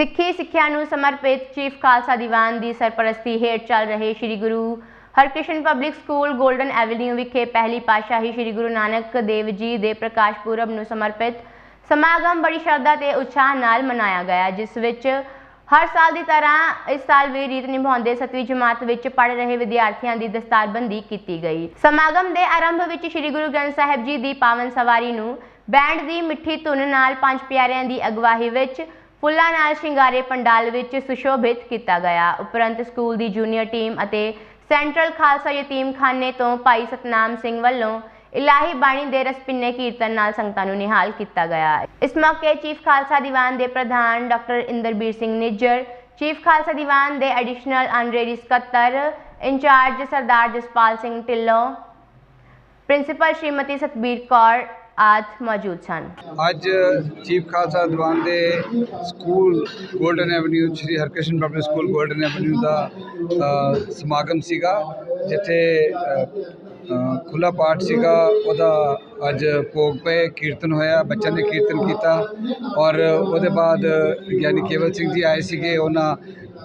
ਸਿੱਖੀ ਸਿੱਖਿਆ ਨੂੰ ਸਮਰਪਿਤ ਚੀਫ ਖਾਲਸਾ ਦੀਵਾਨ ਦੀ ਸਰਪ੍ਰਸਤੀ ਹੇਠ ਚੱਲ ਰਹੇ Sri Guru Harkrishan public school Golden Avenue ਵਿਖੇ ਪਹਿਲੀ ਪਾਤਸ਼ਾਹੀ ਸ੍ਰੀ ਗੁਰੂ ਨਾਨਕ ਦੇਵ ਜੀ ਦੇ ਪ੍ਰਕਾਸ਼ ਪੁਰਬ ਨੂੰ ਸਮਰਪਿਤ ਸਮਾਗਮ ਬੜੀ ਸ਼ਰਧਾ ਤੇ ਉਤਸ਼ਾਹ ਨਾਲ ਮਨਾਇਆ ਗਿਆ, ਜਿਸ ਵਿੱਚ ਹਰ ਸਾਲ ਦੀ ਤਰ੍ਹਾਂ ਇਸ ਸਾਲ ਵੀ ਰੀਤ ਨਿਭਾਉਂਦੇ 7ਵੀਂ ਜਮਾਤ ਵਿੱਚ ਪੜ੍ਹ ਰਹੇ ਵਿਦਿਆਰਥੀਆਂ ਦੀ ਦਸਤਾਰਬੰਦੀ ਕੀਤੀ ਗਈ। ਸਮਾਗਮ ਦੇ ਆਰੰਭ ਵਿੱਚ ਸ੍ਰੀ ਗੁਰੂ ਗ੍ਰੰਥ ਸਾਹਿਬ ਜੀ ਦੀ ਪਾਵਨ ਸਵਾਰੀ ਨੂੰ ਬੈਂਡ ਦੀ ਮਿੱਠੀ ਧੁਨ ਨਾਲ ਪੰਜ ਪਿਆਰਿਆਂ ਦੀ ਅਗਵਾਈ ਵਿੱਚ ਫੁੱਲਾਂ ਨਾਲ ਸ਼ਿੰਗਾਰੇ ਪੰਡਾਲ ਵਿੱਚ ਸੁਸ਼ੋਭਿਤ ਕੀਤਾ ਗਿਆ। ਉਪਰੰਤ ਸਕੂਲ ਦੀ ਜੂਨੀਅਰ ਟੀਮ ਅਤੇ ਸੈਂਟਰਲ ਖਾਲਸਾ ਯਤੀਮਖਾਨੇ ਤੋਂ ਭਾਈ ਸਤਨਾਮ ਸਿੰਘ ਵੱਲੋਂ ਇਲਾਹੀ ਬਾਣੀ ਦੇ ਰਸਪਿੰਨੇ ਕੀਰਤਨ ਨਾਲ ਸੰਗਤਾਂ ਨੂੰ ਨਿਹਾਲ ਕੀਤਾ ਗਿਆ। ਇਸ ਮੌਕੇ ਚੀਫ ਖਾਲਸਾ ਦੀਵਾਨ ਦੇ ਪ੍ਰਧਾਨ ਡਾਕਟਰ ਇੰਦਰਬੀਰ ਸਿੰਘ ਨਿੱਜਰ, ਚੀਫ ਖਾਲਸਾ ਦੀਵਾਨ ਦੇ ਐਡੀਸ਼ਨਲ ਆਨਰੇਰੀ ਸਕੱਤਰ ਇੰਚਾਰਜ ਸਰਦਾਰ ਜਸਪਾਲ ਸਿੰਘ ਢਿੱਲੋਂ, ਪ੍ਰਿੰਸੀਪਲ ਸ਼੍ਰੀਮਤੀ ਸਤਬੀਰ ਕੌਰ ਆਦਿ ਮੌਜੂਦ ਸਨ ਅੱਜ ਚੀਫ ਖਾਲਸਾ ਦੀਵਾਨ ਦੇ school Golden Avenue Shri Harkrishan public school Golden Avenue ਦਾ ਸਮਾਗਮ ਸੀਗਾ ਜਿੱਥੇ ਖੁੱਲਾ ਪਾਠ ਸੀਗਾ ਉਹਦਾ ਅੱਜ ਭੋਗ ਪਏ ਕੀਰਤਨ ਹੋਇਆ ਬੱਚਿਆਂ ਨੇ ਕੀਰਤਨ ਕੀਤਾ ਔਰ ਉਹਦੇ ਬਾਅਦ ਗਿਆਨੀ ਕੇਵਲ ਸਿੰਘ ਜੀ ਆਏ ਸੀਗੇ ਉਹਨਾਂ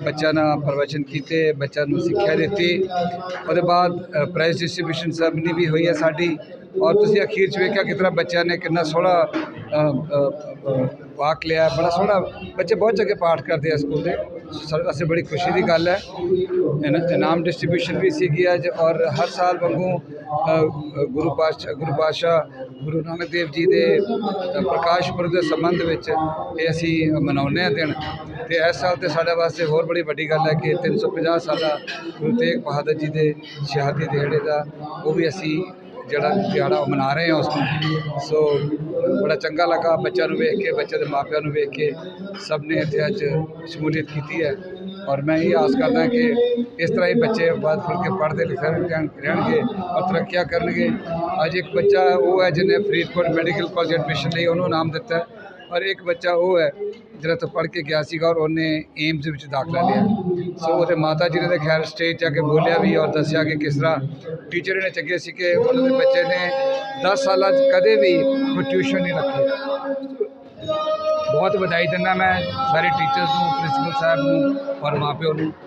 ਬੱਚਿਆਂ ਨਾਲ ਪ੍ਰਵਚਨ ਕੀਤੇ ਬੱਚਿਆਂ ਨੂੰ ਸਿੱਖਿਆ ਦਿੱਤੀ ਉਹਦੇ ਬਾਅਦ ਪ੍ਰਾਈਜ਼ ਡਿਸਟ੍ਰੀਬਿਊਸ਼ਨ ਸੈਰਮਨੀ ਵੀ ਹੋਈ ਹੈ ਸਾਡੀ ਔਰ ਤੁਸੀਂ ਅਖੀਰ ਚ ਵੇਖਿਆ ਕਿਤਨਾ ਬੱਚਿਆਂ ਨੇ ਕਿੰਨਾ ਸੋਹਣਾ ਅ, ਵਾਕ ਲਿਆ ਬੜਾ ਸੋਹਣਾ ਬੱਚੇ ਬਹੁਤ ਚੰਗੇ ਪਾਠ ਕਰਦੇ ਆ ਸਕੂਲ ਦੇ। ਸਾਡੇ ਵਾਸਤੇ ਬੜੀ ਖੁਸ਼ੀ ਦੀ ਗੱਲ ਹੈ। ਇਨ- ਇਨਾਮ ਡਿਸਟ੍ਰੀਬਿਊਸ਼ਨ ਵੀ ਸੀਗੀ ਅੱਜ ਔਰ ਹਰ ਸਾਲ ਵਾਂਗੂ ਗੁਰੂ ਪਾਤਸ਼ਾਹ ਗੁਰੂ ਪਾਤਸ਼ਾਹ ਗੁਰੂ ਨਾਨਕ ਦੇਵ ਜੀ ਦੇ ਪ੍ਰਕਾਸ਼ ਪੁਰਬ ਦੇ ਸੰਬੰਧ ਵਿੱਚ ਇਹ ਅਸੀਂ ਮਨਾਉਂਦੇ ਹਾਂ ਦਿਨ। ਤੇ ਇਸ ਸਾਲ ਤੇ ਸਾਡੇ ਵਾਸਤੇ ਹੋਰ ਬੜੀ ਵੱਡੀ ਗੱਲ ਹੈ ਕਿ 350 ਸਾਲਾ ਗੁਰੂ ਤੇਗ ਬਹਾਦਰ ਜੀ ਦੇ ਸ਼ਹਾਦਤੀ ਦਿਹਾੜੇ ਦਾ ਉਹ ਵੀ ਅਸੀਂ ਜਿਹੜਾ ਦਿਹਾੜਾ ਉਹ ਮਨਾ ਰਹੇ ਹਾਂ ਉਸ ਨੂੰ। ਸੋ ਬੜਾ ਚੰਗਾ ਲੱਗਾ ਬੱਚਿਆਂ ਨੂੰ ਵੇਖ ਕੇ ਬੱਚੇ ਦੇ ਮਾਪਿਆਂ ਨੂੰ ਵੇਖ ਕੇ ਸਭ ਨੇ ਇੱਥੇ ਅੱਜ ਸ਼ਮੂਲੀਅਤ ਕੀਤੀ ਹੈ। ਔਰ ਮੈਂ ਇਹ ਆਸ ਕਰਦਾ ਕਿ ਇਸ ਤਰ੍ਹਾਂ ਹੀ ਬੱਚੇ ਬਾਅਦ ਫੁੱਲ ਕੇ ਪੜ੍ਹਦੇ ਲਿਖਦੇ ਰਹਿਣ- ਰਹਿਣਗੇ ਔਰ ਤਰੱਕੀਆਂ ਕਰਨਗੇ। ਅੱਜ ਇੱਕ ਬੱਚਾ ਉਹ ਹੈ ਜਿਹਨੇ ਫਰੀਦਕੋਟ ਮੈਡੀਕਲ ਕਾਲਜ ਐਡਮਿਸ਼ਨ ਲਈ ਉਹਨੂੰ ਨਾਮ ਦਿੱਤਾ ਔਰ ਇੱਕ ਬੱਚਾ ਉਹ ਹੈ, ਜਿਹੜਾ ਤੋਂ ਪੜ੍ਹ ਕੇ ਗਿਆ ਸੀਗਾ ਔਰ ਉਹਨੇ ਏਮਸ ਵਿੱਚ ਦਾਖਲਾ ਲਿਆ। ਸੋ ਉਹਦੇ ਮਾਤਾ ਜੀ ਨੇ ਤਾਂ ਖੈਰ ਸਟੇਜ 'ਚ ਆ ਕੇ ਬੋਲਿਆ ਵੀ ਔਰ ਦੱਸਿਆ ਕਿ ਕਿਸ ਤਰ੍ਹਾਂ ਟੀਚਰ ਨੇ ਚੰਗੇ ਸੀ ਕਿ ਉਹਨਾਂ ਦੇ ਬੱਚੇ ਨੇ 10 ਸਾਲਾਂ 'ਚ ਕਦੇ ਵੀ ਕੋਈ ਟਿਊਸ਼ਨ ਨਹੀਂ ਰੱਖੀ ਬਹੁਤ ਵਧਾਈ ਦਿੰਦਾ ਮੈਂ ਸਾਰੇ ਟੀਚਰਸ ਨੂੰ ਪ੍ਰਿੰਸੀਪਲ ਸਾਹਿਬ ਨੂੰ ਔਰ ਮਾਪਿਓ ਨੂੰ।